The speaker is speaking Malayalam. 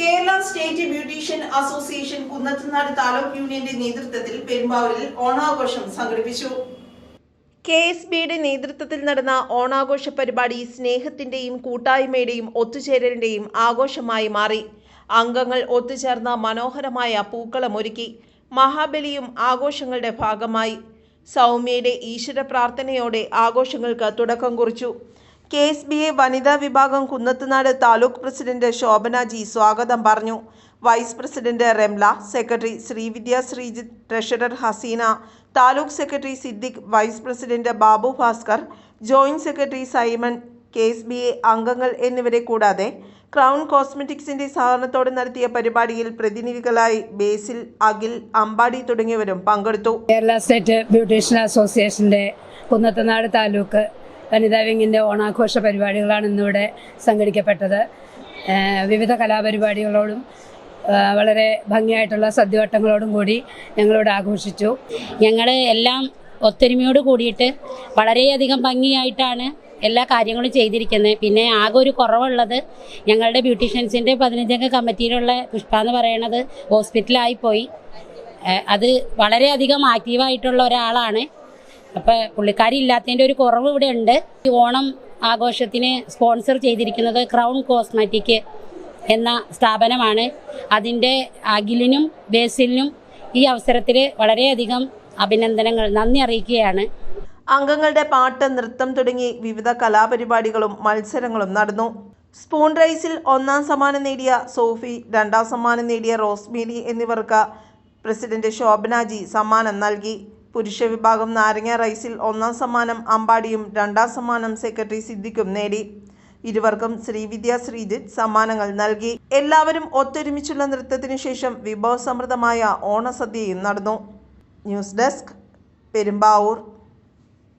Kerala state beautician association Kunnathunad taluk യൂണിയന്റെ നേതൃത്വത്തിൽ പെരുമ്പാവൂരിൽ ഓണാഘോഷം സംഘടിപ്പിച്ചു. കെ എസ് ബിയുടെ നേതൃത്വത്തിൽ നടന്ന ഓണാഘോഷ പരിപാടി സ്നേഹത്തിന്റെയും കൂട്ടായ്മയുടെയും ഒത്തുചേരലിന്റെയും ആഘോഷമായി മാറി. അംഗങ്ങൾ ഒത്തുചേർന്ന മനോഹരമായ പൂക്കളമൊരുക്കി മഹാബലിയും ആഘോഷങ്ങളുടെ ഭാഗമായി. സൗമ്യയുടെ ഈശ്വര പ്രാർത്ഥനയോടെ ആഘോഷങ്ങൾക്ക് തുടക്കം കുറിച്ചു. കെ എസ് ബി എ വനിതാ വിഭാഗം കുന്നത്തുനാട് താലൂക്ക് പ്രസിഡന്റ് ശോഭന ജി സ്വാഗതം പറഞ്ഞു. Vice president Remla secretary Srividya Sreejith treasurer Haseena taluk secretary Siddique vice president Babu Bhaskar joint secretary Simon K S B A അംഗങ്ങൾ എന്നിവരെ കൂടാതെ ക്രൗൺ കോസ്മെറ്റിക്സിന്റെ സഹകരണത്തോടെ നടത്തിയ പരിപാടിയിൽ പ്രതിനിധികളായി ബേസിൽ അഖിൽ അമ്പാടി തുടങ്ങിയവരും പങ്കെടുത്തു. കേരള സ്റ്റേറ്റ് ബ്യൂട്ടീഷ്യൻ അസോസിയേഷന്റെ കുന്നത്തനാട് താലൂക്ക് വനിതാ വിങ്ങിന്റെ ഓണാഘോഷ പരിപാടികളാണ് ഇന്നിവിടെ സംഘടിക്കപ്പെട്ടത്. വിവിധ കലാപരിപാടികളോടും വളരെ ഭംഗിയായിട്ടുള്ള സദ്യവട്ടങ്ങളോടും കൂടി ഞങ്ങളിവിടെ ആഘോഷിച്ചു. ഞങ്ങൾ എല്ലാം ഒത്തൊരുമയോട് കൂടിയിട്ട് വളരെയധികം ഭംഗിയായിട്ടാണ് എല്ലാ കാര്യങ്ങളും ചെയ്തിരിക്കുന്നത്. പിന്നെ ആകെ ഒരു കുറവുള്ളത് ഞങ്ങളുടെ ബ്യൂട്ടീഷ്യൻസിന്റെ പതിനഞ്ചംഗ കമ്മിറ്റിയിലുള്ള പുഷ്പ എന്ന് പറയുന്നത് ഹോസ്പിറ്റലായി പോയി. ഏഹ് അത് വളരെയധികം ആക്റ്റീവായിട്ടുള്ള ഒരാളാണ്. അപ്പോൾ പുള്ളിക്കാരി ഇല്ലാത്തതിന്റെ ഒരു കുറവ് ഇവിടെ ഉണ്ട്. ഓണം ആഘോഷത്തിന് സ്പോൺസർ ചെയ്തിരിക്കുന്നത് ക്രൗൺ കോസ്മെറ്റിക് എന്ന സ്ഥാപനമാണ്. അതിന്റെ അഖിലിനും ബേസിലിനും ഈ അവസരത്തിൽ വളരെയധികം അഭിനന്ദനങ്ങൾ നന്ദി അറിയിക്കുകയാണ്. അംഗങ്ങളുടെ പാട്ട് നൃത്തം തുടങ്ങി വിവിധ കലാപരിപാടികളും മത്സരങ്ങളും നടന്നു. സ്പൂൺ റൈസിൽ ഒന്നാം സമ്മാനം നേടിയ സോഫി രണ്ടാം സമ്മാനം നേടിയ റോസ്മേരി എന്നിവർക്ക് പ്രസിഡന്റ് ശോഭനാജി സമ്മാനം നൽകി. പുരുഷ വിഭാഗം നാരങ്ങ റൈസിൽ ഒന്നാം സമ്മാനം അമ്പാടിയും രണ്ടാം സമ്മാനം സെക്രട്ടറി സിദ്ദിഖും നേടി. ഇരുവർക്കും ശ്രീവിദ്യ ശ്രീജിത്ത് സമ്മാനങ്ങൾ നൽകി. എല്ലാവരും ഒത്തൊരുമിച്ചുള്ള നൃത്തത്തിനു ശേഷം വിഭവസമൃദ്ധമായ ഓണസദ്യയും നടന്നു. News desk Perumbavoor.